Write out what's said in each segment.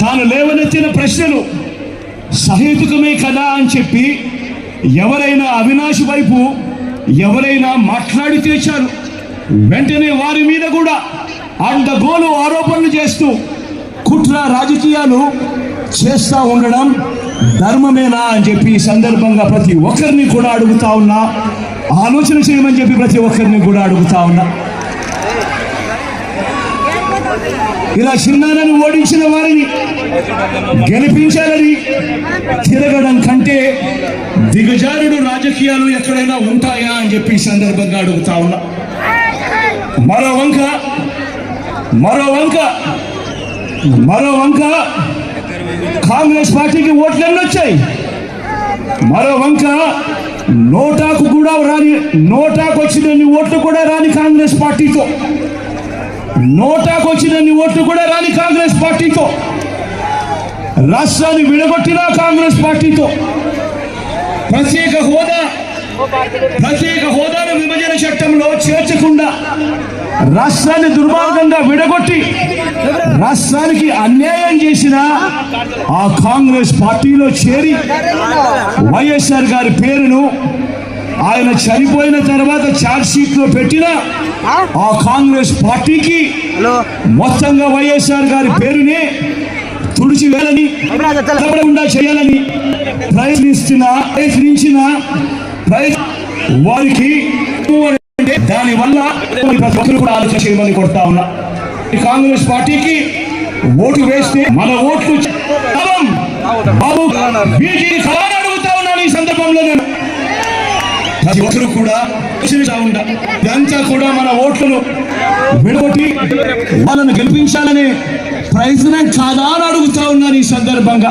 తాను లేవనెత్తిన ప్రశ్నలు సహేతుకమే కదా అని చెప్పి ఎవరైనా అవినాష్ వైపు ఎవరైనా మాట్లాడితే చాలు వెంటనే వారి మీద కూడా అండగోలు ఆరోపణలు చేస్తూ కుట్ర రాజకీయాలు చేస్తూ ఉండడం ధర్మమేనా అని చెప్పి ఈ సందర్భంగా ప్రతి ఒక్కరిని కూడా అడుగుతా ఉన్నా ఆలోచన చేయమని చెప్పి ప్రతి ఒక్కరిని కూడా అడుగుతా ఉన్నా. ఇలా చిన్నారని ఓడించిన వారిని గెలిపించాలని తిరగడం కంటే దిగజారుడు రాజకీయాలు ఎక్కడైనా ఉంటాయా అని చెప్పి సందర్భంగా అడుగుతా ఉన్నా. మరో వంక మరో వంక మరో వంక. కాంగ్రెస్ పార్టీకి ఓట్లు ఎన్ని వచ్చాయి. మరో వంక నోటాకు కూడా రాని నోటాకు వచ్చిన ఓట్లు కూడా రాని కాంగ్రెస్ పార్టీతో. నోటాకు వచ్చినన్ని ఓట్లు కూడా రాని కాంగ్రెస్ పార్టీతో. రాష్ట్రాన్ని విడగొట్టిన కాంగ్రెస్ పార్టీతో. ప్రత్యేక హోదా ప్రత్యేక హోదాను విభజన చట్టంలో చేర్చకుండా రాష్ట్రాన్ని దుర్మార్గంగా విడగొట్టి రాష్ట్రానికి అన్యాయం చేసిన ఆ కాంగ్రెస్ పార్టీలో చేరి వైఎస్ఆర్ గారి పేరును ఆయన చనిపోయిన తర్వాత ఛార్జ్ షీట్లో పెట్టిన ఆ? కాంగ్రెస్ పార్టీకి మొత్తంగా వైఎస్ఆర్ గారి పేరుని తుడిచి వేలని కలపకుండా చేయాలని ప్రయత్నిస్తున్న ప్రయత్నించిన ప్రయత్- వారికి దాని వల్ల కూడా ఆలోచన చేయమని కొడతా ఉన్నా. ఈ కాంగ్రెస్ పార్టీకి ఓటు వేస్తే మన ఓట్లు. బాబు అడుగుతా ఉన్నాను ఈ సందర్భంలో నేను. ప్రతి ఒక్కరు కూడా ఆలోచిస్తా ఇదంతా కూడా మన ఓట్లను విడగొట్టి వాళ్ళను గెలిపించాలనే ప్రయత్నం కాదా అని అడుగుతా ఉన్నాను ఈ సందర్భంగా.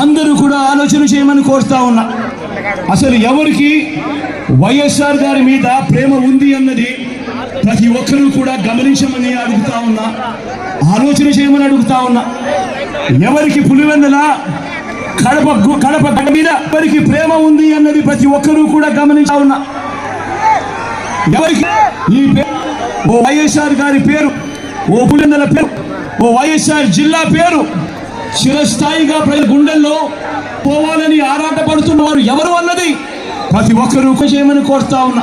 అందరూ కూడా ఆలోచన చేయమని కోరుతా ఉన్నా. అసలు ఎవరికి వైఎస్ఆర్ గారి మీద ప్రేమ ఉంది అన్నది ప్రతి ఒక్కరూ కూడా గమనించమని అడుగుతా ఉన్నా. ఆలోచన చేయమని అడుగుతా ఉన్నా. ఎవరికి పులివెందుల కడప కడప మీద ఎవరికి ప్రేమ ఉంది అన్నది ప్రతి ఒక్కరూ కూడా గమనించా ఉన్నా. ఎవరికి ఈ ఓ వైఎస్ఆర్ గారి పేరు ఓ పులిందల పేరు ఓ వైఎస్ఆర్ జిల్లా పేరు చిరస్థాయిగా ప్రజల గుండెల్లో పోవాలని ఆరాటపడుతున్న వారు ఎవరు అన్నది ప్రతి ఒక్కరూ చేయమని కోరుతా ఉన్నా.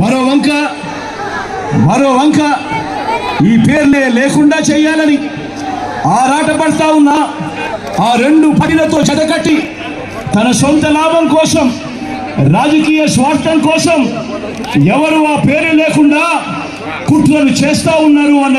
మరో వంక మరో వంక ఈ పేర్లే లేకుండా చేయాలని ఆరాటపడతా ఉన్నా. ఆ రెండు పనిలతో జతకట్టి తన సొంత లాభం కోసం రాజకీయ స్వార్థం కోసం ఎవరు ఆ పేరు లేకుండా కుట్రలు చేస్తా ఉన్నారు అన్న